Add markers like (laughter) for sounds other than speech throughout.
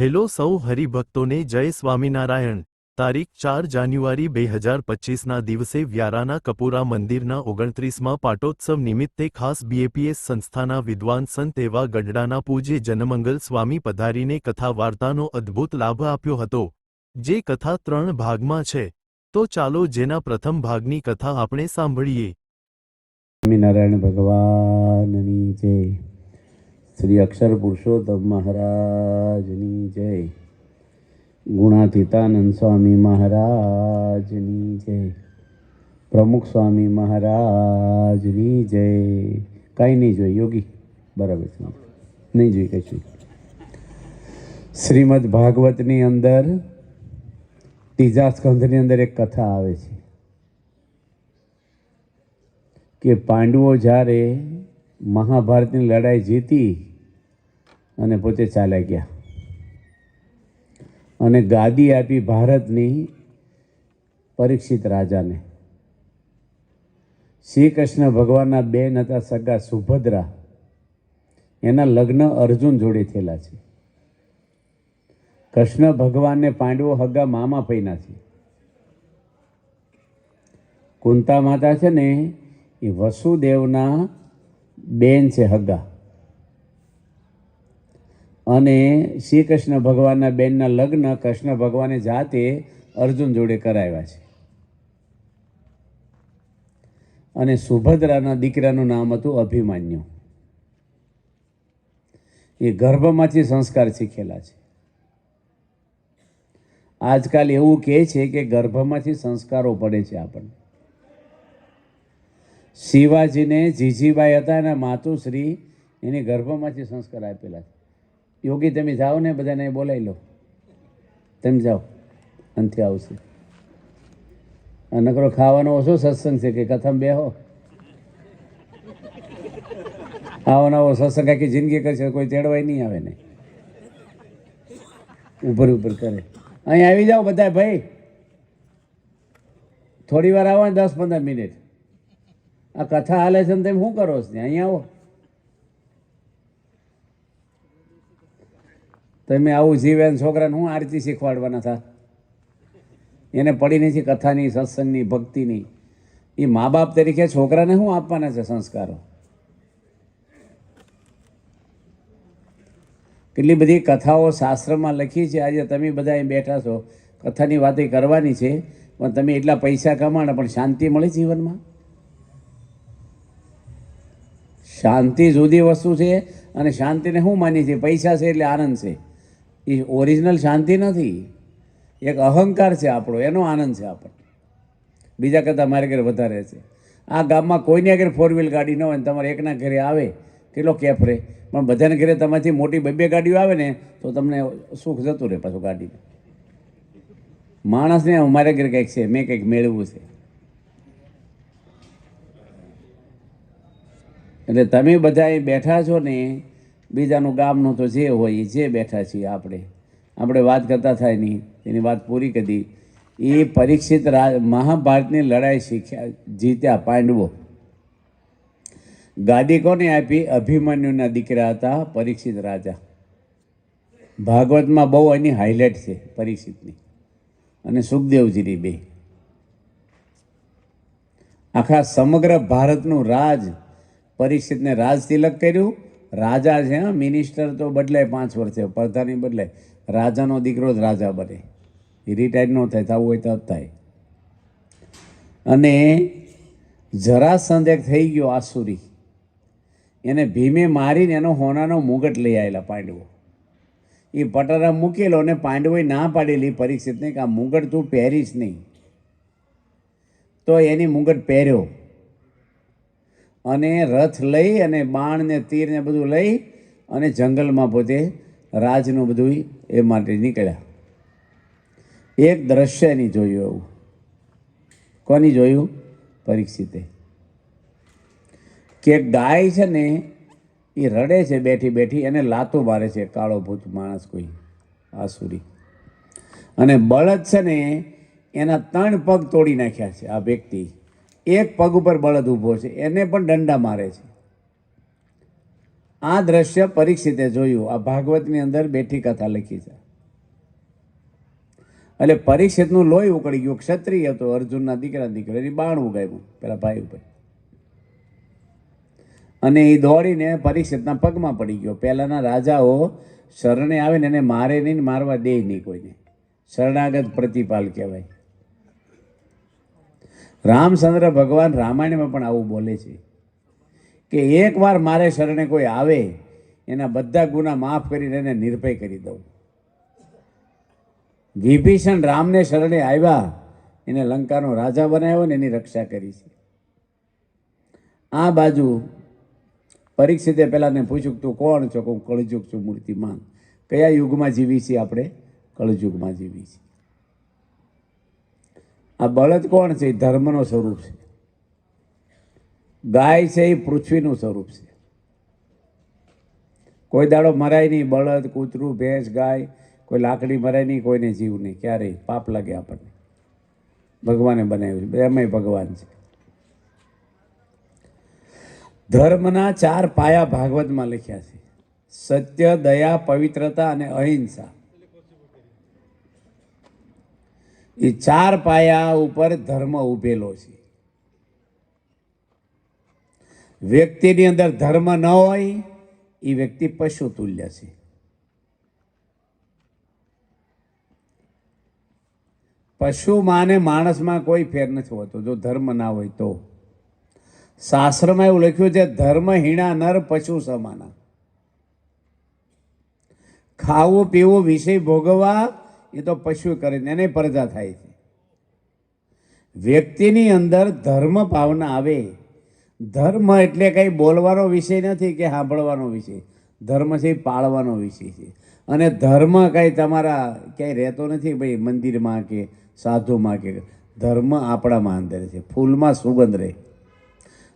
Hello સૌ હરિભક્તોને જય સ્વામિનારાયણ. તારીખ ચાર જાન્યુઆરી બે હજાર પચીસના દિવસે વ્યારાના કપૂરા મંદિરના ઓગણત્રીસમાં પાટોત્સવ નિમિત્તે ખાસ બીએપીએસ સંસ્થાના વિદ્વાન સંત એવા ગઢડાના પૂજ્ય જનમંગલ સ્વામી પધારીને કથા વાર્તાનો અદ્ભુત લાભ આપ્યો હતો. જે કથા ત્રણ ભાગમાં છે. તો ચાલો જેના પ્રથમ ભાગની કથા આપણે સાંભળીએ. સ્વામિનારાયણ ભગવાનની જય. શ્રી અક્ષર પુરુષોત્તમ મહારાજની જય. ગુણાતીતાનંદ સ્વામી મહારાજની જય. પ્રમુખ સ્વામી મહારાજની જય. કાંઈ નહીં જોઈ યોગી. બરાબર છે નહીં જોઈ કશું શ્રીમદ ભાગવતની અંદર ત્રીજા સ્કંધની અંદર એક કથા આવે છે કે પાંડવો જ્યારે મહાભારતની લડાઈ જીતી અને પોતે ચાલ્યા ગયા. અને ગાદી આપી ભારતની પરીક્ષિત રાજાને. શ્રી કૃષ્ણ ભગવાનના બેન હતા સગા સુભદ્રા. એના લગ્ન અર્જુન જોડે થયેલા છે. કૃષ્ણ ભગવાનને પાંડવો હગા મામા પૈના છે. કુંતા માતા છે ને એ વસુદેવના બેન છે હગા. અને શ્રી કૃષ્ણ ભગવાનના બેનના લગ્ન કૃષ્ણ ભગવાને જાતે અર્જુન જોડે કરાવ્યા છે. અને સુભદ્રાના દીકરાનું નામ હતું અભિમાન્યુ. એ ગર્ભમાંથી સંસ્કાર શીખેલા છે. આજકાલ એવું કહે છે કે ગર્ભમાંથી સંસ્કારો પડે છે આપણને. શિવાજીને જીજીબાઈ હતા અને માતુશ્રી એની ગર્ભમાંથી સંસ્કાર આપેલા છે. યોગી, તમે જાઓ ને બધાને બોલાવી લો. તમે જાઓ. અંતે આવશે. નકરો ખાવાનો ઓછો સત્સંગ છે કે કથમ બેહો. આવો નવો સત્સંગ આખી જિંદગી કરશે, કોઈ તેડવાય નહીં આવે ને. ઉપર ઉપર કરે. અહીં આવી જાઓ બધા ભાઈ. થોડી વાર આવો ને દસ પંદર મિનિટ. આ કથા હાલે છે તમે શું કરો છો? અહીંયા આવો. તમે આવું જીવે છોકરાને શું આરતી શીખવાડવાના થા? એને પડી નથી કથાની, સત્સંગની, ભક્તિની. એ મા બાપ તરીકે છોકરાને શું આપવાના છે સંસ્કારો? કેટલી બધી કથાઓ શાસ્ત્રમાં લખી છે. આજે તમે બધા બેઠા છો. કથાની વાતે કરવાની છે. પણ તમે એટલા પૈસા કમાણા, પણ શાંતિ મળે જીવનમાં? શાંતિ જુદી વસ્તુ છે અને શાંતિને શું માની છે? પૈસા છે એટલે આનંદ છે. એ ઓરિજિનલ શાંતિ નથી. એક અહંકાર છે આપણો, એનો આનંદ છે આપણને. બીજા કરતાં મારે ઘરે વધારે છે. આ ગામમાં કોઈને આગળ ફોર વ્હીલ ગાડી ન હોય ને તમારે એકના ઘરે આવે, કેટલો કેફ રહે પણ બધાને ઘરે તમારી મોટી બે બે ગાડીઓ આવે ને, તો તમને સુખ જતું રહે પાછું ગાડીને માણસને અમારે ઘરે કંઈક છે, મેં કંઈક મેળવવું છે. એટલે તમે બધા બેઠા છો ને, બીજાનું ગામનું તો જે હોય એ જે બેઠા છીએ આપણે. આપણે વાત કરતા થાય નહીં, એની વાત પૂરી કરી. એ પરીક્ષિત રાજ મહાભારતની લડાઈ શીખ્યા, જીત્યા પાંડવો. ગાદી કોને આપી? અભિમન્યુના દીકરા હતા પરીક્ષિત રાજા. ભાગવતમાં બહુ એની હાઇલાઇટ છે પરીક્ષિતની. અને સુખદેવજીની બે. આખા સમગ્ર ભારતનું રાજ પરીક્ષિતને રાજ તિલક કર્યું. રાજા છે, હા મિનિસ્ટર તો બદલાય પાંચ વર્ષે પ્રધાની બદલાય રાજાનો દીકરો જ રાજા બને. એ રિટાયર ન થાય થવું હોય તો થાય. અને જરાસંધ એક થઈ ગયો આસુરી એને ભીમે મારીને એનો હોનાનો મુગટ લઈ આવેલા પાંડવો. એ પટારા મૂકેલો અને પાંડવોએ ના પાડેલી પરીક્ષિતને કે આ મુગટ તું પહેરીશ નહીં. તો એની મુગટ પહેર્યો. અને રથ લઈ અને બાણ ને તીર ને બધું લઈ અને જંગલમાં પોતે રાજનું બધું એ માટે નીકળ્યા. એક દ્રશ્ય એની જોયું એવું. કોની જોયું? પરીક્ષિતે. કે ગાય છે ને એ રડે છે બેઠી બેઠી એને લાતો મારે છે, કાળો ભૂત માણસ કોઈ, આસુરી. અને બળદ છે ને એના ત્રણ પગ તોડી નાખ્યા છે આ વ્યક્તિ. એક પગ ઉપર બળદ ઊભો છે, એને પણ દંડા મારે છે. આ દ્રશ્ય પરીક્ષિતે જોયું. આ ભાગવતની અંદર બેઠી કથા લખી છે. એટલે પરીક્ષિતનું લોહી ઉકળી ગયું, ક્ષત્રિય હતો અર્જુનના દીકરા દીકરો, એની બાણ ઉગાવ્યું, પેલા ભાઈ ઉપર. અને એ દોડીને પરીક્ષિતના પગમાં પડી ગયો. પહેલાંના રાજાઓ શરણે આવે ને એને મારે નહીં મારવા દે નહીં કોઈને. શરણાગત પ્રતિપાલ કહેવાય. રામચંદ્ર ભગવાન રામાયણમાં પણ આવું બોલે છે કે એકવાર મારે શરણે કોઈ આવે, એના બધા ગુના માફ કરીને એને નિર્ભય કરી દઉં. વિભીષણ રામને શરણે આવ્યા, એને લંકાનો રાજા બનાવ્યો ને એની રક્ષા કરી છે. આ બાજુ પરીક્ષિતે પહેલાં ને પૂછ્યું તું કોણ છો? કહું, કળજુગ છું, મૂર્તિમાન. કયા યુગમાં જીવી છીએ આપણે? કળજુગમાં જીવી છીએ. આ બળદ કોણ છે? ધર્મનો સ્વરૂપ છે. ગાય છે, એ પૃથ્વીનું સ્વરૂપ છે. કોઈ દાડો મરાય નહીં, બળદ, કૂતરું, ભેંસ, ગાય, કોઈ લાકડી મરાય નહીં, કોઈને જીવ નહીં, ક્યારેય. પાપ લાગે આપણને. ભગવાને બનાવ્યું છે. એમાંય ભગવાન છે. ધર્મના ચાર પાયા ભાગવતમાં લખ્યા છે. સત્ય, દયા, પવિત્રતા અને અહિંસા. એ ચાર પાયા ઉપર ધર્મ ઉભેલો છે. વ્યક્તિની અંદર ધર્મ ન હોય, એ વ્યક્તિ પશુ તુલ્ય છે પશુમાંને માણસમાં કોઈ ફેર નથી હોતો, જો ધર્મ ના હોય તો. શાસ્ત્રમાં એવું લખ્યું છે, ધર્મ હીણા નર, પશુ સમાના. ખાવું, પીવું, વિષય ભોગવવા એ તો પશુ કરે ને એને પ્રજા થાય છે. વ્યક્તિની અંદર ધર્મ ભાવના આવે. ધર્મ એટલે કંઈ બોલવાનો વિષય નથી કે સાંભળવાનો વિષય. ધર્મ છે એ પાળવાનો વિષય છે. અને ધર્મ કાંઈ તમારા ક્યાંય રહેતો નથી ભાઈ મંદિરમાં કે સાધુમાં કે. ધર્મ આપણામાં અંદર છે. ફૂલમાં સુગંધ રહે.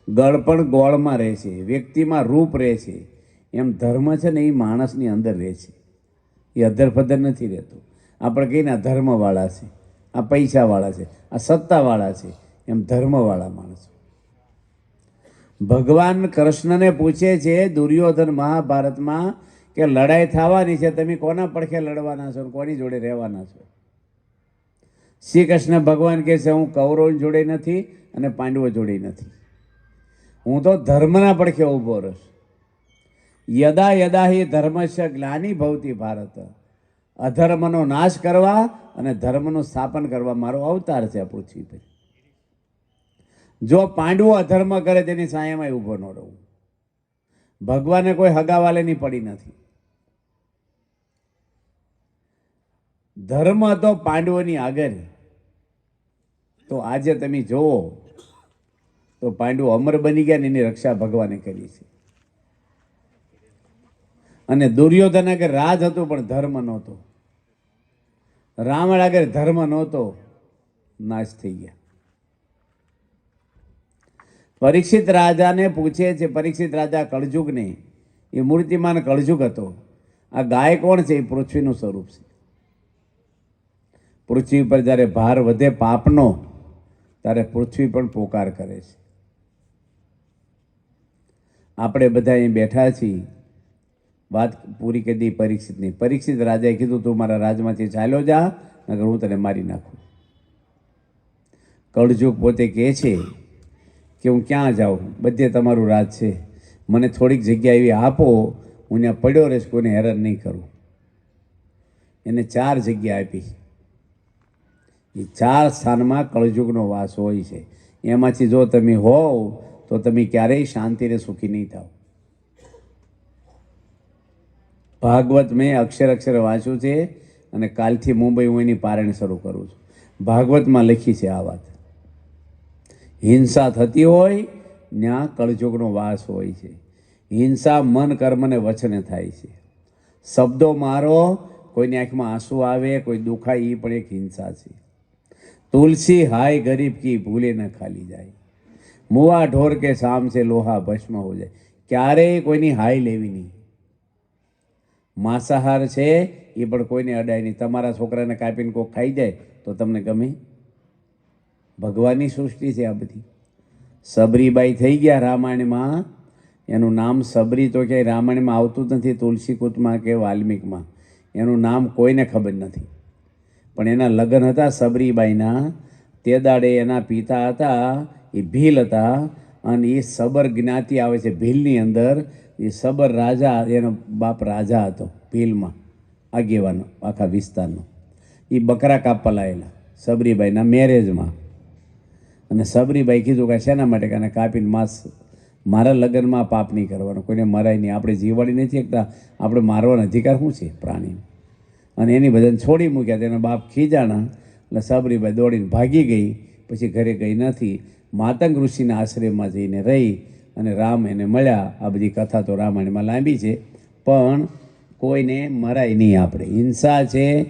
ગળપણ ગોળમાં રહે છે. વ્યક્તિમાં રૂપ રહે છે. એમ ધર્મ છે ને એ માણસની અંદર રહે છે. એ અદર ફદર નથી રહેતો. આપણે કહીએ ને, આ ધર્મવાળા છે, આ પૈસાવાળા છે, આ સત્તાવાળા છે, એમ ધર્મવાળા માણસો. ભગવાન કૃષ્ણને પૂછે છે, દુર્યોધન મહાભારતમાં કે લડાઈ થવાની છે, તમે કોના પડખે લડવાના છો કોની જોડે રહેવાના છો? શ્રી કૃષ્ણ ભગવાન કહે છે, હું કૌરવ જોડે નથી અને પાંડવો જોડે નથી. હું તો ધર્મના પડખે ઊભો રહીશ. યદા યદા હિ ધર્મસ્ય જ્ઞાની ભવતી ભારત. અધર્મનો નાશ કરવા અને ધર્મનું સ્થાપન કરવા મારો અવતાર છે આ પૃથ્વી પર જો પાંડવો અધર્મ કરે તેની સાયામાં ઊભો ન રહું. ભગવાને કોઈ હગાવાલેની પડી નથી. ધર્મ તો પાંડવોની આગળ. તો આજે તમે જુઓ, તો પાંડવો અમર બની ગયા ને એની રક્ષા ભગવાને કરી છે. અને દુર્યોધન આગળ રાજ હતું પણ ધર્મ નહોતો. રાવણ આગળ ધર્મ નહોતો, નાશ થઈ ગયા. પરીક્ષિત રાજાને પૂછે છે, પરીક્ષિત રાજા કળજુગને એ મૂર્તિમાન કળજુગ હતો. આ ગાય કોણ છે? એ પૃથ્વીનું સ્વરૂપ છે. પૃથ્વી પર જ્યારે ભાર વધે પાપનો, ત્યારે પૃથ્વી પણ પોકાર કરે છે. આપણે બધા અહીં બેઠા છીએ. વાત પૂરી કરી દી પરીક્ષિતની. પરીક્ષિત રાજાએ કીધું, તું મારા રાજમાંથી ચાલ્યો જા નગર હું તને મારી નાખું. કળજુગ પોતે કહે છે કે, હું ક્યાં જાઉં? બધે તમારું રાજ છે. મને થોડીક જગ્યા એવી આપો, હું ત્યાં પડ્યો રહીશ, કોઈને હેરાન નહીં કરું. એને ચાર જગ્યા આપી. એ ચાર સ્થાનમાં કળજુગનો વાસ હોય છે. એમાંથી જો તમે હોવ, તો તમે ક્યારેય શાંતિને સુખી નહીં થાવ. ભાગવત મેં અક્ષર અક્ષર વાંચ્યું છે અને કાલથી મુંબઈ હું એની પારણ શરૂ કરું છું. ભાગવતમાં લખી છે આ વાત. હિંસા થતી હોય ત્યાં કળજોગનો વાસ હોય છે. હિંસા મન કર્મને વચને થાય છે. શબ્દો મારો, કોઈની આંખમાં આંસુ આવે, કોઈ દુખાય એ પણ એક હિંસા છે. તુલસી હાય ગરીબ કી ભૂલે ન ખાલી જાય. મુવા ઢોર કે શામ છે લોહા ભસ્મ હો જાય. ક્યારેય કોઈની હાય લેવી નહીં. માંસાહાર છે, એ પણ કોઈને અડાય નહીં. તમારા છોકરાને કાપીને કોઈ ખાઈ જાય, તો તમને ગમે? ભગવાનની સૃષ્ટિ છે આ બધી. સબરીબાઈ થઈ ગયા રામાયણમાં. એનું નામ સબરી તો ક્યાંય રામાયણમાં આવતું નથી તુલસીકૂતમાં કે વાલ્મિકમાં. એનું નામ કોઈને ખબર નથી. પણ એના લગ્ન હતા સબરીબાઈના. તે દાડે એના પિતા હતા, એ ભીલ હતા. અને એ સબર જ્ઞાતિ આવે છે ભીલની અંદર. એ સબર રાજા, એનો બાપ રાજા હતો ભીલમાં, આગેવાનો, આખા વિસ્તારનો. એ બકરા કાપવા લાયેલા સબરીબાઈના મેરેજમાં. અને સબરીબાઈ કીધું કે શેના માટે? કે કાપીને માંસ, મારા લગ્નમાં પાપ નહીં કરવાનું. કોઈને મરાય નહીં. આપણે જીવાડી નથી એકતા. આપણે મારવાનો અધિકાર શું છે? પ્રાણીને. અને એની બધાને છોડી મૂક્યા. તેના બાપ ખીજાણા. એટલે સબરીભાઈ દોડીને ભાગી ગઈ. પછી ઘરે ગઈ નથી. માતંગ ઋષિના આશ્રયમાં જઈને રહી અને રામ એને મળ્યા. આ બધી કથા તો રામાયણમાં લાંબી છે, પણ કોઈને મરાય નહીં આપણે. હિંસા છે,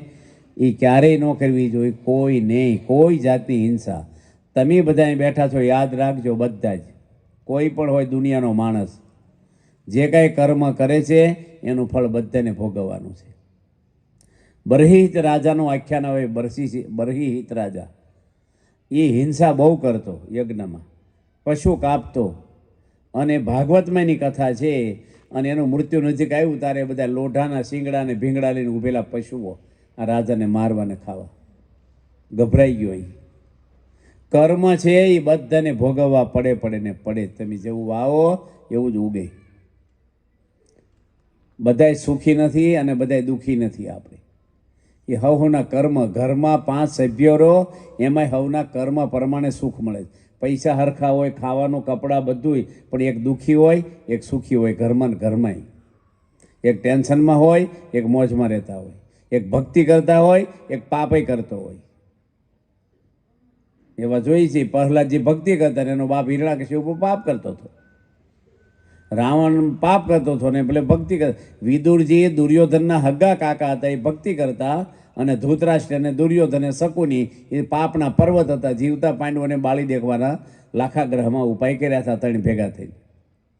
એ ક્યારેય ન કરવી જોઈએ, કોઈ નહીં, કોઈ જાતની હિંસા. તમે બધા બેઠા છો, યાદ રાખજો બધા જ. કોઈ પણ હોય દુનિયાનો માણસ, જે કાંઈ કર્મ કરે છે, એનું ફળ બધાને ભોગવવાનું છે. બરહિત રાજાનું આખ્યાન આવે બરસી બરહિત રાજા. એ હિંસા બહુ કરતો યજ્ઞમાં. પશુ કાપતો. અને ભાગવતમાંની કથા છે, અને એનું મૃત્યુ નજીક આવ્યું તારે બધા લોઢાના શિંગડા ને ભીંગડા લઈને ઊભેલા પશુઓ આ રાજાને મારવાને ખાવા. ગભરાઈ ગયો અહીં. કર્મ છે એ બધાને ભોગવવા પડે પડે ને પડે. તમે જેવું વાવો, એવું જ ઉગે. બધાય સુખી નથી અને બધાય દુઃખી નથી આપણે. એ હવના કર્મ, ઘરમાં પાંચ સભ્યો રહો, એમાંય હવના કર્મ પ્રમાણે સુખ મળે પૈસા હરખા હોય, ખાવાનું, કપડાં બધુંય, પણ એક દુઃખી હોય, એક સુખી હોય, ઘરમાં ઘરમાંય. એક ટેન્શનમાં હોય, એક મોજમાં રહેતા હોય. એક ભક્તિ કરતા હોય, એક પાપે કરતો હોય. એવા જોઈ છે, પ્રહલાદજી ભક્તિ કરતા એનો બાપ હિરણા કે શિવ પાપ કરતો હતો. રાવણ પાપ કરતો હતો ને પેલે ભક્તિ કર વિદુરજી દુર્યોધનના હગ્ગા કાકા હતા, એ ભક્તિ કરતા અને ધૃતરાષ્ટ્ર અને દુર્યોધન શકુની એ પાપના પર્વત હતા, જીવતા પાંડવોને બાળી દેખવાના લાખા ગ્રહમાં ઉપાય કર્યા હતા, ત્રણ ભેગા થઈ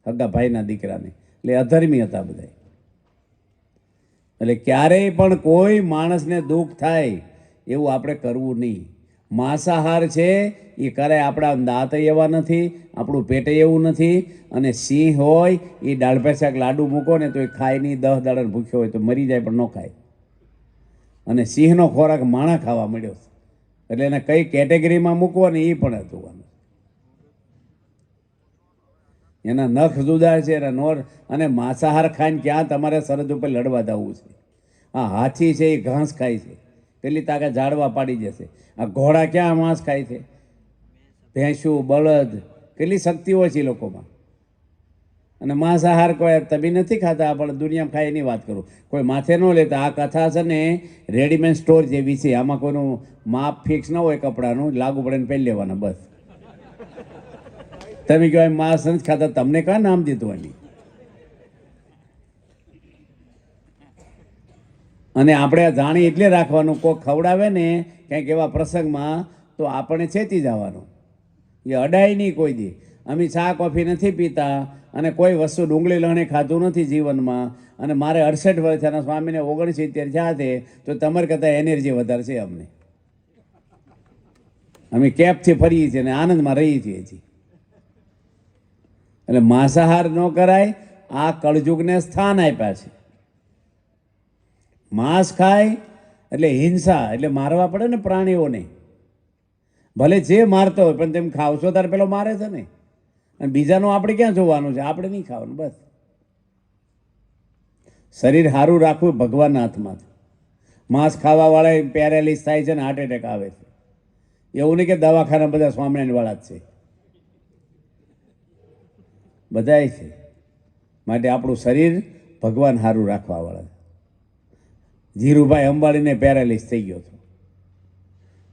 હગા ભાઈના દીકરાને. એટલે અધર્મી હતા બધા એટલે ક્યારેય પણ કોઈ માણસને દુઃખ થાય એવું આપણે કરવું નહીં. માંસાહાર છે એ કરે આપણા દાંત એવા નથી, આપણું પેટે એવું નથી, અને સિંહ હોય, એ પેશાક લાડુ મૂકો ને તો એ ખાય નહીં દસ દાડા ભૂખ્યો હોય તો મરી જાય પણ ન ખાય. અને સિંહનો ખોરાક માણા ખાવા મળ્યો એટલે એને કઈ કેટેગરીમાં મૂકવો ને એ પણ હતું એના નખ જુદા છે, એના નોર, અને માંસાહાર ખાઈને ક્યાં તમારે સરહદ ઉપર લડવા જવું છે? આ હાથી છે, એ ઘાસ ખાય છે. પેલી તાકાત ઝાડવા પાડી જશે આ ઘોડા ક્યાં માંસ ખાય છે? ભેંસું બળદ? કેટલી શક્તિઓ છે એ લોકોમાં? અને માંસાહાર કોઈ તમે નથી ખાતા, પણ દુનિયામાં ખાય એની વાત કરું. કોઈ માથે ન લેતા. આ કથા છે ને રેડીમેડ સ્ટોર જેવી છે. આમાં કોઈનું માપ ફિક્સ ન હોય કપડાનું, લાગુ પડે ને પહેરી લેવાના, બસ. તમે કહો એમ માંસ નથી ખાતા, તમને કયા નામ દીધું એની? અને આપણે જાણી એટલે રાખવાનું કોઈ ખવડાવે ને કંઈક એવા પ્રસંગમાં તો આપણે ચેતી જવાનું. એ અડાય નહીં કોઈ દી. અમે ચા, કોફી નથી પીતા અને કોઈ વસ્તુ ડુંગળી લણે ખાધું નથી જીવનમાં અને મારે અડસઠ વર્ષ અને સ્વામીને ઓગણસિત્તેર થયા છે તો તમારે કરતાં એનર્જી વધારે છે અમને. અમે કેપથી ફરીએ છીએ અને આનંદમાં રહીએ છીએ હજી. એટલે માંસાહાર ન કરાય, આ કળજુગને સ્થાન આપ્યા છે. માંસ ખાય એટલે હિંસા, એટલે મારવા પડે ને પ્રાણીઓને. ભલે જે મારતો હોય, પણ તેમ ખાવશો ત્યારે પેલો મારે છે ને. અને બીજાનું આપણે ક્યાં જોવાનું છે? આપણે નહીં ખાવાનું, બસ. શરીર સારું રાખવું ભગવાનના હાથમાં માંસ ખાવાવાળા પેરેલિસ થાય છે ને હાર્ટ એટેક આવે છે. એવું નહીં કે દવાખાના બધા સ્વામિનારાયણવાળા જ છે. બધાય છે. માટે આપણું શરીર ભગવાન સારું રાખવાવાળા છે. ધીરુભાઈ અંબાણીને પેરેલિસ થઈ ગયો હતો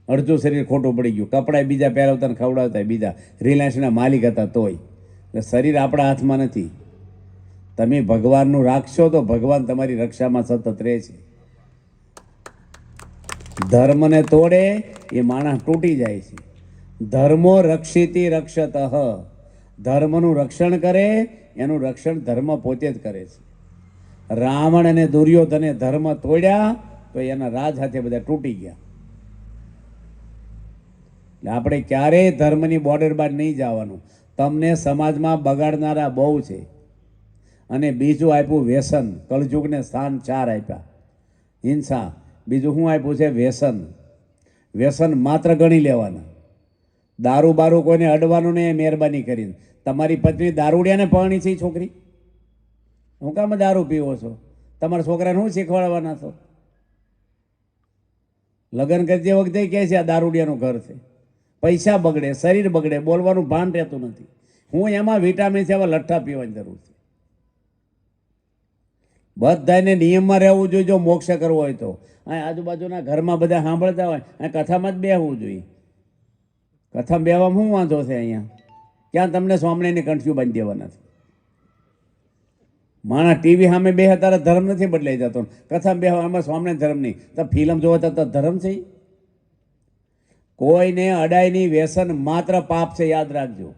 અડધું શરીર ખોટું પડી ગયું. કપડાં બીજા પહેરાવતા ને ખવડાવતા બીજા. રિલાયન્સના માલિક હતા તોય. એટલે શરીર આપણા હાથમાં નથી. તમે ભગવાનનું રાખશો તો ભગવાન તમારી રક્ષામાં સતત રહે છે. ધર્મને તોડે એ માણસ તૂટી જાય છે. ધર્મો રક્ષિતી રક્ષત. ધર્મનું રક્ષણ કરે, એનું રક્ષણ ધર્મ પોતે જ કરે છે. રાવણ અને દુર્યોધને ધર્મ તોડ્યા, તો એના રાજ હાથે બધા તૂટી ગયા. એટલે આપણે ક્યારેય ધર્મની બોર્ડર બાદ નહીં જવાનું. તમને સમાજમાં બગાડનારા બહુ છે. અને બીજું આપ્યું વ્યસન. કળજુગને સ્થાન ચાર આપ્યા. હિંસા. બીજું શું આપ્યું છે? વ્યસન. વ્યસન માત્ર ગણી લેવાના. દારૂ બારૂ કોઈને અડવાનું નહીં, એ મહેરબાની કરીને. તમારી પત્ની દારૂડિયાને પરણી છે છોકરી? હું કામ દારૂ પીવો છો? તમારા છોકરાને શું શીખવાડવાના છો? લગ્ન કરતી વખતે કહે છે, આ દારૂડિયાનું ઘર છે. પૈસા બગડે, શરીર બગડે, બોલવાનું ભાન રહેતું નથી. હું એમાં વિટામિન છે લઠ્ઠા પીવાની જરૂર છે. બધાને નિયમમાં રહેવું જોઈએ, જો મોક્ષ કરવો હોય તો. અહીં આજુબાજુના ઘરમાં બધા સાંભળતા હોય અહીં કથામાં જ બેહવું જોઈએ. કથા બેવામાં શું વાંધો છે અહીંયા? ક્યાં તમને સ્વામિનારાયણની કંઠ્યું બાંધી દેવાના છે? માણસ ટીવી સામે બે તારા ધર્મ નથી બદલાઈ જતો. કથા બેહવા આમાં સ્વામિનારાયણ ધર્મ નહીં. તો ફિલ્મ જોવા તો ધર્મ છે? કોઈને અડાઈની વ્યસન માત્ર પાપ છે, યાદ રાખજો.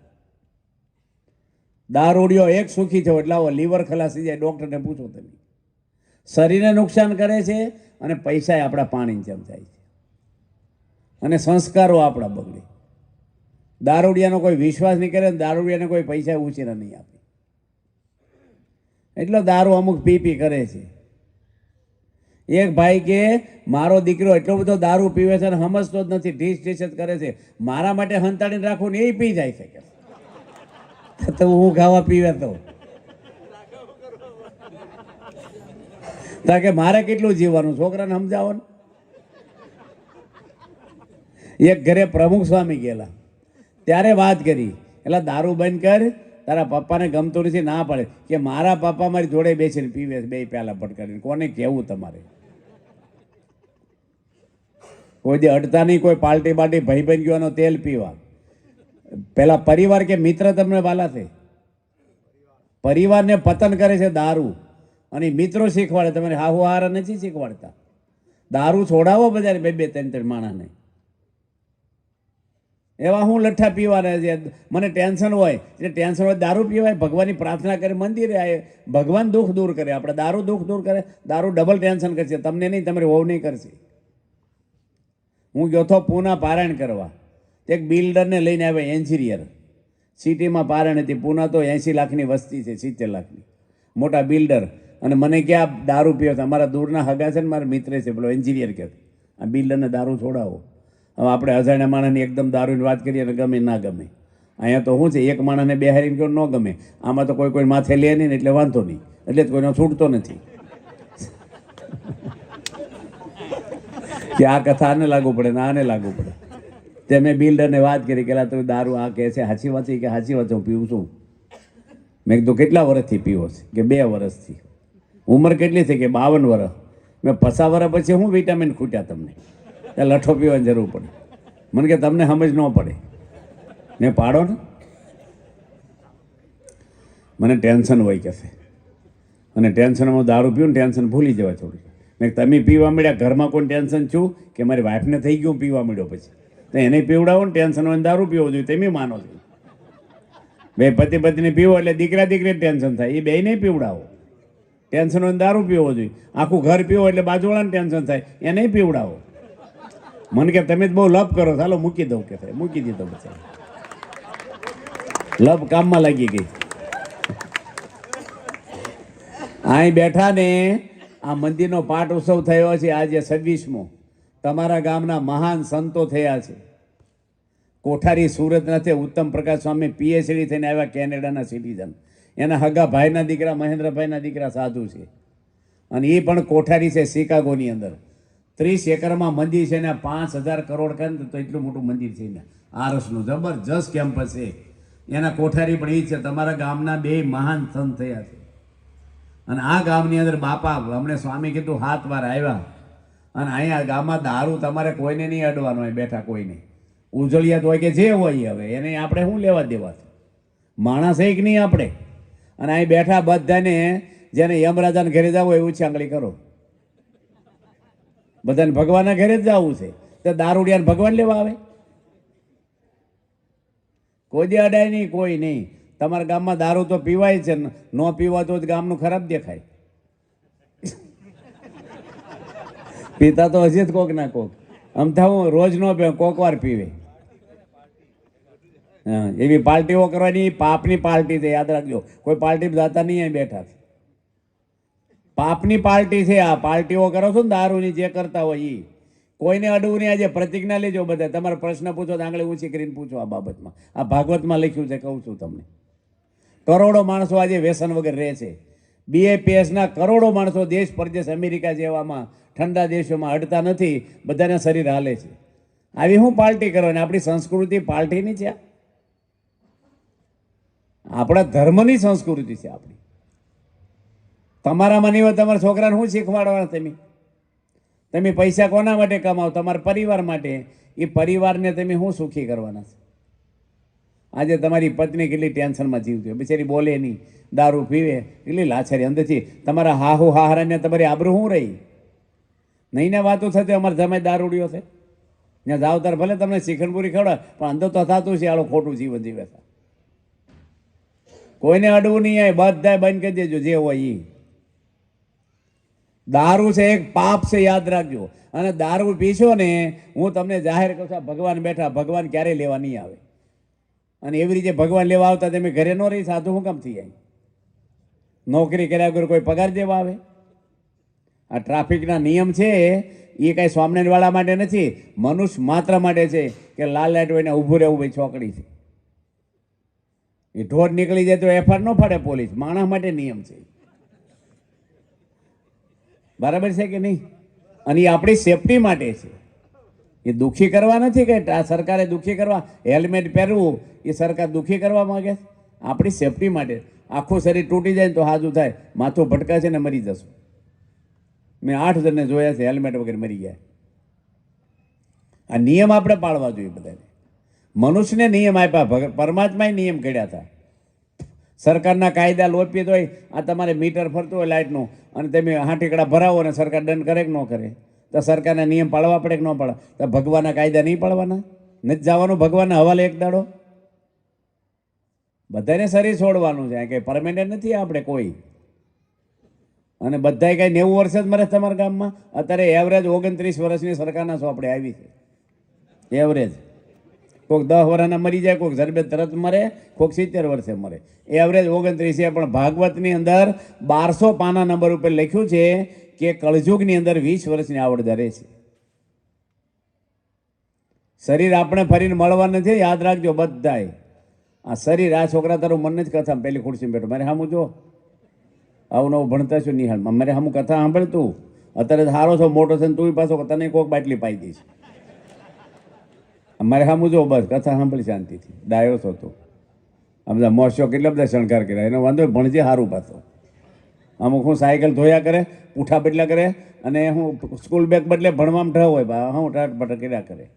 દારૂડિયો એક સુખી થયો એટલે આવો લીવર ખલાસી જાય, ડૉક્ટરને પૂછો તમે. શરીરને નુકસાન કરે છે અને પૈસા આપણા પાણી જેમ જાય છે. અને સંસ્કારો આપણા બગડે. દારૂડિયાનો કોઈ વિશ્વાસ નહીં કરે દારૂડિયાને કોઈ પૈસા ઉછીના નહીં આપે. એટલો દારૂ અમુક પી પી કરે છે. એક ભાઈ કે, મારો દીકરો એટલો બધો દારૂ પીવે છે અને સમજતો જ નથી, ઢીસ ઢીસ જ કરે છે. મારા માટે હંતાડીને રાખું ને એ પી જાય છે (laughs) તો હું ખાવા પીવે તો. કે મારે કેટલું જીવવાનું, છોકરાને સમજાવો ને. એક ઘરે પ્રમુખ સ્વામી ગયેલા. ત્યારે વાત કરી. એટલે દારૂ બંધ કર, તારા પપ્પાને ગમતું નથી, ના પડે. કે મારા પપ્પા મારી જોડે બેસીને પીવે બે પ્યાલા પટકાડીને કોને કહેવું તમારે? કોઈ દી અડતા નહીં, કોઈ પાર્ટી બાલ્ટી ભાઈ બન ગયો તેલ પીવા. પેલા પરિવાર કે મિત્ર તમને વાલા છે પરિવારને પતન કરે છે દારૂ. અને મિત્રો શીખવાડે તમે હાહુ હાર નથી શીખવાડતા. દારૂ છોડાવો બજારે બે બે, ત્રણ ત્રણ માણસને એવા હું લઠ્ઠા પીવાના છે. મને ટેન્શન હોય, એટલે ટેન્શન હોય દારૂ પીવાય, ભગવાનની પ્રાર્થના કરે, મંદિરે આવે ભગવાન દુઃખ દૂર કરે, આપણે દારૂ દુઃખ દૂર કરે, દારૂ ડબલ ટેન્શન કરશે. તમને નહીં, તમારી વહુ નહીં કરશે. હું ગયો હતો પૂના પારાયણ કરવા. એક બિલ્ડરને લઈને આવ્યા એન્જિનિયર. સિટીમાં પારાયણ હતી. પૂના તો એંસી લાખની વસ્તી છે, સિત્તેર લાખની. મોટા બિલ્ડર. અને મને ક્યાં દારૂ પીવો છે. અમારા દૂરના હગા છે ને, મારા મિત્ર છે, પેલો એન્જિનિયર કે. આ બિલ્ડરને દારૂ છોડાવો. હવે આપણે અજાણ્યા માણસની એકદમ દારૂની વાત કરીએ અને ગમે ના ગમે. અહીંયા તો શું છે, એક માણસને બેહારીને કહો ન ગમે. આમાં તો કોઈ કોઈ માથે લે નહીં એટલે વાંધો નહીં. એટલે જ કોઈનો છૂટતો નથી. કે આ કથા આને લાગુ પડે ને આને લાગુ પડે. તે મેં બિલ્ડરને વાત કરી કે તું દારૂ આ કહે છે, હાચી વાંચી કે હાચી હું પીવું છું. મેં કીધું, કેટલા વર્ષથી પીવો છે? કે, બે વર્ષથી. ઉંમર કેટલી થઈ કે, બાવન વર્ષ મેં પસા વર્ષ પછી હું વિટામિન ખૂટ્યા તમને? ત્યાં લઠ્ઠો પીવાની જરૂર પડે. મને કે, તમને સમજ ન પડે. મેં પાડો ને. મને ટેન્શન હોય કે અને ટેન્શનમાં દારૂ પીવું ને ટેન્શન ભૂલી જવાય થોડું મેં તમે પીવા મળ્યા, ઘરમાં કોણ ટેન્શન છું કે મારી વાઈફને થઈ ગયું પીવા મળ્યો પછી? તો એને પીવડાવો ને ટેન્શન હોય દારૂ પીવો જોઈએ, તમે માનો છો. બે પતિ પત્ની પીવો એટલે દીકરા દીકરી ટેન્શન થાય, એ બે નહીં પીવડાવો. ટેન્શન હોય દારૂ પીવો જોઈએ. આખું ઘર પીવો એટલે બાજુવાળાને ટેન્શન થાય, એને પીવડાવો. મને કે તમે જ બહુ લપ કરો, ચાલો મૂકી દઉં કે થાય, મૂકી દીધો પછી લપ કામમાં લાગી ગઈ. અહીં બેઠા ને આ મંદિરનો પાઠ ઉત્સવ થયો છે આજે છવ્વીસમો. તમારા ગામના મહાન સંતો થયા છે. કોઠારી સુરતના છે ઉત્તમ પ્રકાશ સ્વામી પીએચડી થઈને આવ્યા કેનેડાના સિટીઝન. એના હગા ભાઈના દીકરા, મહેન્દ્રભાઈના દીકરા સાધુ છે. અને એ પણ કોઠારી છે શિકાગોની અંદર. ત્રીસ એકરમાં મંદિર છે ને પાંચ હજાર કરોડ કરે ને તો એટલું મોટું મંદિર છે ને. આરસનું જબરજસ્ત કેમ્પસ છે. એના કોઠારી પણ એ છે. તમારા ગામના બે મહાન સંત થયા છે. અને આ ગામની અંદર બાપા અમને સ્વામી કીધું, હાથ વાર આવ્યા. અને અહીંયા ગામમાં દારૂ તમારે કોઈને નહીં અડવાનો હોય, બેઠા કોઈને. ઉજળિયાત હોય કે જે હોય હવે, એને આપણે શું લેવા દેવા છે માણસ એક નહીં આપણે. અને અહીં બેઠા બધાને જેને યમરાજાને ઘરે જવું હોય ઊંચી આંગળી કરો. બધાને ભગવાનના ઘરે જ જવું છે. તો દારૂડિયાને ભગવાન લેવા આવે? કોઈ દે અડાય નહીં, કોઈ નહીં. તમારા ગામમાં દારૂ તો પીવાય છે, ને પીવા તો જ ગામનું ખરાબ દેખાય. પીતા તો હજી જ કોક ના કોક. આમ તો રોજ ન પીવે કોક વાર પીવે. એવી પાર્ટીઓ કરવાની, પાપની પાર્ટી છે, યાદ રાખજો. કોઈ પાર્ટી જાતા નહીં અહીં બેઠા. પાપની પાર્ટી છે, આ પાર્ટીઓ કરો છો ને દારૂની, જે કરતા હોય એ કોઈને અડવું નહીં, આજે પ્રતિજ્ઞા લેજો બધા. તમારે પ્રશ્ન પૂછો તો આંગળી ઊંચી કરીને પૂછો આ બાબતમાં. આ ભાગવતમાં લખ્યું છે, કહું છું તમને. કરોડો માણસો આજે વ્યસન વગર રહે છે. બીએપીએસના કરોડો માણસો દેશ, પરદેશ, અમેરિકા જેવામાં, ઠંડા દેશોમાં અડતા નથી, બધાના શરીર હાલે છે. આવી હું પાર્ટી કરવાની આપણી સંસ્કૃતિ પાર્ટીની છે આપણા ધર્મની સંસ્કૃતિ છે આપણી. તમારામાં નહીં હોય તમારા છોકરાને શું શીખવાડવાના તમે? તમે પૈસા કોના માટે કમાવો? તમારા પરિવાર માટે. એ પરિવારને તમે શું સુખી કરવાના છે? આજે તમારી પત્ની કેટલી ટેન્શનમાં જીવતી હોય બિચારી બોલે નહીં, દારૂ પીવે, કેટલી લાછારી અંદરથી તમારા હાહુ હાહરાને તમારી આબરૂ શું રહી? નહીં ને વાતો થતી અમારે જમાઈ દારૂડિયો છે. ત્યાં જાવ તાર ભલે તમને શિખંડપુરી ખવડાવે, પણ અંદર તો થતું છે આલો ખોટું જીવન જીવે છે. કોઈને અડવું નહીં આવે બધાય બંધ કરી દેજો, જે હોય એ દારૂ છે, એક પાપ છે, યાદ રાખજો. અને દારૂ પીશો ને, હું તમને જાહેર કહું છું ભગવાન બેઠા, ભગવાન ક્યારેય લેવા નહીં આવે. અને એવી રીતે ભગવાન લેવા આવતા તમે ઘરે ન રહી, સાધુ હું કામ થઈ જાય? નોકરી કર્યા વગર કોઈ પગાર દેવા આવે? આ ટ્રાફિકના નિયમ છે, એ કાંઈ સ્વામિનારાયણવાળા માટે નથી, મનુષ્ય માત્ર માટે છે કે લાલ લાઇટ હોય ને ઊભું રહેવું ભાઈ છોકરી છે. એ ઢોર નીકળી જાય તો એફઆર ન ફાડે પોલીસ, માણસ માટે નિયમ છે. બરાબર છે કે નહીં? અને એ આપણી સેફટી માટે છે. એ દુઃખી કરવા નથી કે આ સરકારે દુઃખી કરવા, હેલ્મેટ પહેરવું, એ સરકાર દુઃખી કરવા માગે આપણી સેફટી માટે. આખું શરીર તૂટી જાય ને તો હાજુ થાય. માથું ભટકાશે ને મરી જશું. મેં આઠ જણને જોયા છે, હેલ્મેટ વગર મરી ગયા. આ નિયમ આપણે પાળવા જોઈએ બધાને. મનુષ્યને નિયમ આપ્યા પરમાત્માએ નિયમ ઘડ્યા હતા. સરકારના કાયદા લોપીએ તો આ તમારે મીટર ફરતું હોય લાઇટનું અને તમે હાટીકડા ભરાવો અને સરકાર દંડ કરે કે ન કરે? તો સરકારના નિયમ પાળવા પડે કે ન પાડવા તો ભગવાનના કાયદા નહીં પાળવાના? નથી જવાનું? ભગવાનના હવાલે એક દાડો? બધાને શરીર છોડવાનું છે. કંઈ પરમેનન્ટ નથી આપણે કોઈ. અને બધાય કાંઈ નેવું વર્ષ જ મરે તમારા ગામમાં? અત્યારે એવરેજ ઓગણત્રીસ વર્ષની સરકારના આપણે આવી છે. એવરેજ કોઈક દસ વર્ષના મરી જાય કોઈક ઝરબે તરત મરે કોઈક સિત્તેર વર્ષે મરે. એવરેજ ઓગણત્રીસ છે પણ ભાગવતની અંદર બારસો પાના નંબર ઉપર લખ્યું છે કે કળજુગની અંદર વીસ વર્ષની આવડ ધરે છે. શરીર આપણે ફરીને મળવા નથી, યાદ રાખજો બધાય. આ શરીર, આ છોકરા તારું મન જ કથા પેલી ખુરશી બેઠો. મારે સામું જો? આવું નવું ભણતા છું નિહાળ મારે સામું કથા સાંભળ તું. અત્યારે સારો છો, મોટો છે તું પાછો તને કોક બાટલી પાઈ દઈશ. મારે સામું જો બસ, કથા સાંભળી શાંતિથી. ડાયો છો તું. આ બધા મોસ્યો કેટલા બધા શણગાર કર્યા. એનો વાંધો ભણજે સારું પાછો. અમુક હું સાયકલ ધોયા કરે પૂઠા બદલા કરે અને હું સ્કૂલ બેગ બદલે ભણવામાં ઢ હોય, બા, હું ટાટ કર્યા કરે?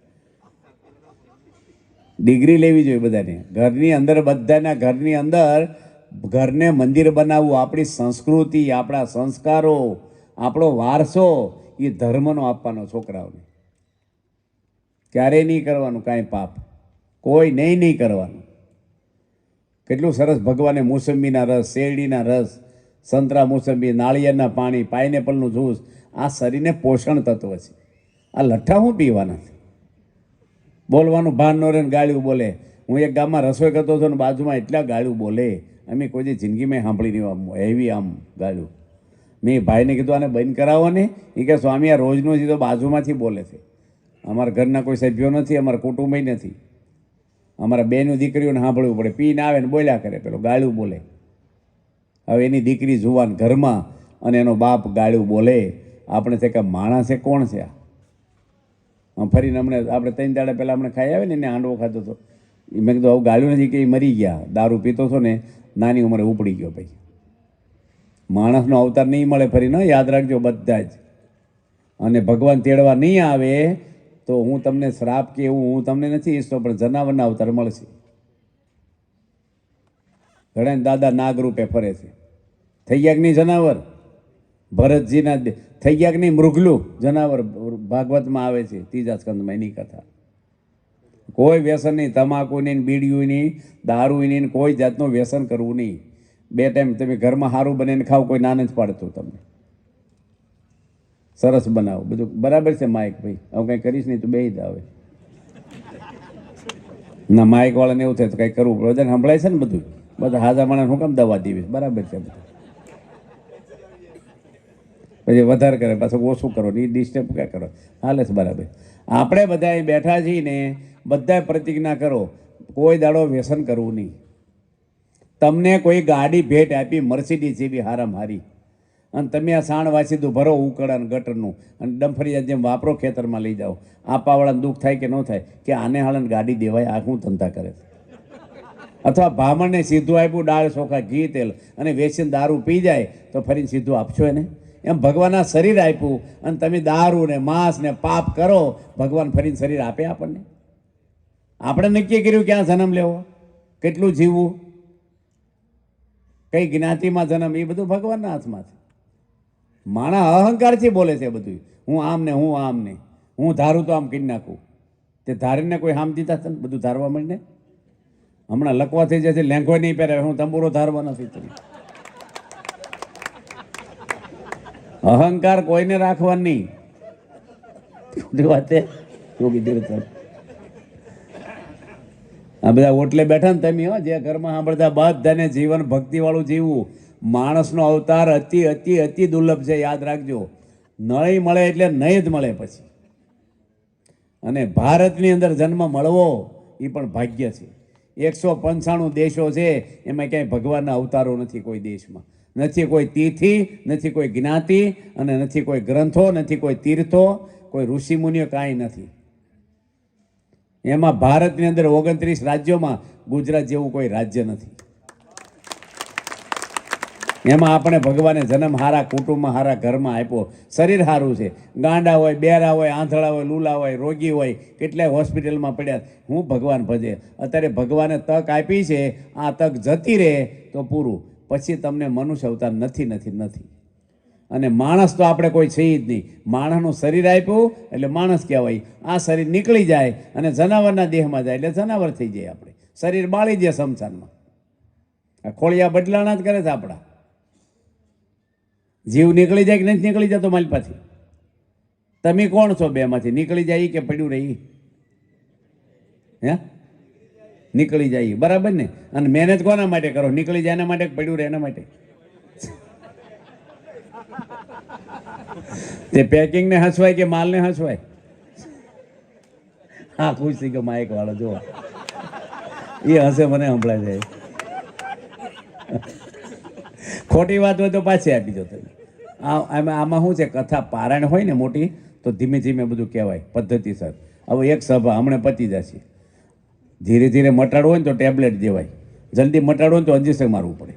ડિગ્રી લેવી જોઈએ બધાને. ઘરની અંદર, બધાના ઘરની અંદર, ઘરને મંદિર બનાવવું, આપણી સંસ્કૃતિ, આપણા સંસ્કારો, આપણો વારસો, એ ધર્મનો આપવાનો છોકરાઓને. ક્યારેય નહીં કરવાનું કાંઈ પાપ. કોઈ નહીં નહીં કરવાનું. કેટલું સરસ ભગવાને મોસંબીના રસ, શેરડીના રસ સંતરા મોસંબી, નાળિયેરના પાણી, પાઇનેપલનું જ્યુસ, આ શરીરને પોષણ તત્વ છે. આ લઠ્ઠા હું પીવાના છે. બોલવાનું ભાન ન રહે ગાળ્યું બોલે. હું એક ગામમાં રસોઈ કરતો હતો ને બાજુમાં એટલા ગાળ્યું બોલે. અમે કોઈ જિંદગી જિંદગીમાં સાંભળી નહીં આમ એવી આમ ગાળ્યું. મેં ભાઈને કીધું, આને બંધ કરાવો ને. એ કે સ્વામી, આ રોજનું જ તો બાજુમાંથી બોલે છે. અમારા ઘરના કોઈ સભ્યો નથી, અમારા કુટુંબય નથી. અમારા બેનું દીકરીઓને સાંભળવું પડે. પીને આવે ને બોલ્યા કરે. પેલો ગાળ્યું બોલે. હવે એની દીકરી જુવાન ઘરમાં અને એનો બાપ ગાળ્યું બોલે, આપણે છે કે માણસ કોણ છે ફરીને અમને આપણે ત્રણ દાડા પહેલાં અમને ખાઈ આવે ને એને હાંડવો ખાધો હતો એ મેં કીધું, આવું ગાળ્યું નથી કે એ મરી ગયા. દારૂ પીતો હતો ને નાની ઉંમરે ઉપડી ગયો ભાઈ. માણસનો અવતાર નહીં મળે ફરી ન યાદ રાખજો બધા જ. અને ભગવાન તેડવા નહીં આવે તો હું તમને શ્રાપ કે એવું હું તમને નથી ઈચ્છતો, પણ જનાવરના અવતાર મળશે. ઘણા દાદા નાગ રૂપે ફરે છે. થઈ ગયા કે નહીં જનાવર. ભરતજીના થઈ ગયા કે નહીં મૃગલું જનાવર ભાગવતમાં આવે છે ત્રીજા સ્કંદમાં એની કથા. કોઈ વ્યસન નહીં, તમાકુ નહીં બીડીયું નહીં, દારૂ નહીં કોઈ જાતનું વ્યસન કરવું નહીં. બે ટાઈમ તમે ઘરમાં સારું બનીને ખાવ, કોઈ ના જ પાડતું તમને. સરસ બનાવો. બધું બરાબર છે માઇક ભાઈ. હવે કંઈ કરીશ નહીં, તો બે જ આવે. ના, માઇક વાળાને એવું થાય તો કંઈ કરવું બધાને સંભળાય છે ને બધું બધા હાજા માણસ હું કામ દવા દેવી? બરાબર છે બધું. પછી વધારે કરે, પાછું ઓછું કરો ને એ ડિસ્ટર્બ ક્યાં કરો? હાલે છે બરાબર. આપણે બધા બેઠા છીએ ને, બધા પ્રતિજ્ઞા કરો, કોઈ દાડો વ્યસન કરવું નહીં. તમને કોઈ ગાડી ભેટ આપી, મર્સિડીઝ જેવી હારામ હારી. અને તમે આ સાણ વાસીદું ભરો ઉકળ અને ગટરનું, અને ડંફરિયા જેમ વાપરો ખેતરમાં લઈ જાઓ. આપાવાળાને દુઃખ થાય કે ન થાય, કે આને હાળને ગાડી દેવાય, આ શું ધંધા કરે અથવા બ્રાહ્મણને સીધું આપ્યું દાળ ચોખા ઘી તેલ, અને વેચીને દારૂ પી જાય, તો ફરીને સીધું આપશો એને? એમ ભગવાનના શરીર આપ્યું અને તમે દારૂ ને માંસ ને પાપ કરો, ભગવાન ફરીને શરીર આપે આપણને. આપણે નક્કી કર્યું ક્યાં જન્મ લેવો? કેટલું જીવવું? કઈ જ્ઞાતિમાં જન્મ? એ બધું ભગવાનના હાથમાં છે. માણા અહંકારથી બોલે છે બધું હું આમ ને હું આમ ને. હું ધારું તો આમ કરી નાખું. તે ધારીને કોઈ હામ દીધા છે ને બધું ધારવા માંડીને હમણાં લકવા થઈ જશે લેંઘો નહીં પહેરાવે હું તંબુરો ધારવા નથી. તરી અહંકાર કોઈને રાખવાની વાત છે? આ બધા ઓટલે બેઠા ને તમે, હો, જે ઘરમાં સાંભળતા બધાને જીવન ભક્તિવાળું જીવવું. માણસનો અવતાર અતિ અતિ અતિ દુર્લભ છે, યાદ રાખજો. નહીં મળે એટલે નહીં જ મળે પછી. અને ભારતની અંદર જન્મ મળવો એ પણ ભાગ્ય છે. એકસો પંચાણું દેશો છે, એમાં ક્યાંય ભગવાનના અવતારો નથી કોઈ દેશમાં. નથી કોઈ તિથિ, નથી કોઈ જ્ઞાતિ અને નથી કોઈ ગ્રંથો, નથી કોઈ તીર્થો, કોઈ ઋષિમુનિઓ કાંઈ નથી. એમાં ભારતની અંદર ઓગણત્રીસ રાજ્યોમાં ગુજરાત જેવું કોઈ રાજ્ય નથી. એમાં આપણે ભગવાને જન્મ હારા કુટુંબમાં હારા, ઘરમાં આપ્યો. શરીર સારું છે. ગાંડા હોય, બેરા હોય, આંધળા હોય, લૂલા હોય, રોગી હોય, કેટલાય હોસ્પિટલમાં પડ્યા. હું ભગવાન ભજે. અત્યારે ભગવાને તક આપી છે. આ તક જતી રહે તો પૂરું. પછી તમને મનુષ્ય અવતાર નથી નથી નથી. અને માણસ તો આપણે કોઈ છે જ નહીં. માણસનું શરીર આપ્યું એટલે માણસ કહેવાય. આ શરીર નીકળી જાય અને જનાવરના દેહમાં જાય એટલે જનાવર થઈ જાય આપણે. શરીર બાળી જાય સમસાનમાં આ ખોળિયા બદલાણા જ કરે છે આપણા. જીવ નીકળી જાય કે નથી નીકળી જતો મારી પાછી તમે કોણ છો બેમાંથી? નીકળી જાય કે પડ્યું રહી હે? નીકળી જાય. બરાબર ને? અને મહેનત કોના માટે કરો? નીકળી જાય એના માટે પડ્યું રહે એના માટે? તે પેકિંગ ને હસવાય કે માલ ને હસવાય? હા ખુશ થઈ ગયો માઇક વાળો જો એ હશે મને સંભળાય જાય ખોટી વાત હોય તો પાછી આપી દો તમે. આમાં આમાં શું છે? કથા પારાયણ હોય ને મોટી, તો ધીમે ધીમે બધું કહેવાય. પદ્ધતિસર. હવે એક સભા, હમણાં પતી જશે. ધીરે ધીરે મટાડવું હોય ને તો ટેબ્લેટ દેવાય. જલ્દી મટાડવું ને તો ઇન્જેક્શન મારવું પડે.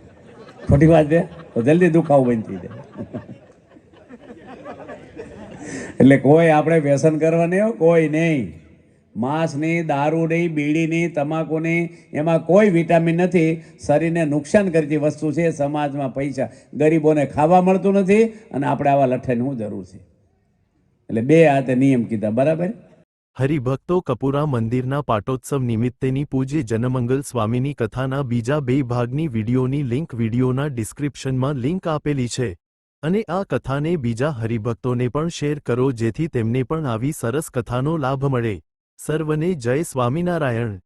ખોટી વાત છે? તો જલ્દી દુખાવો બંધ થઈ જાય. એટલે કોઈ આપણે વ્યસન કરવા નહીં કોઈ નહીં. માંસ નહીં, દારૂ નહીં, બીડી નહીં, તમાકુ નહીં, એમાં કોઈ વિટામિન નથી. શરીરને નુકસાન કરતી વસ્તુ છે, સમાજમાં પૈસા. ગરીબોને ખાવા મળતું નથી અને આપણે આવા લઠ્ઠાની શું જરૂર છે. એટલે બે હાથે નિયમ કીધા, બરાબર? હરિભક્તો કપુરા મંદિરના પાટોત્સવ નિમિત્તેની પૂજ્ય જનમંગલ સ્વામીની કથાના બીજા બે ભાગની વિડીયોની લિંક વિડીયોના ડિસ્ક્રિપ્શનમાં લિંક આપેલી છે. અને આ કથાને બીજા હરિભક્તોને પણ શેર કરો જેથી તેમને પણ આવી સરસ કથાનો લાભ મળે. સર્વને જય સ્વામિનારાયણ.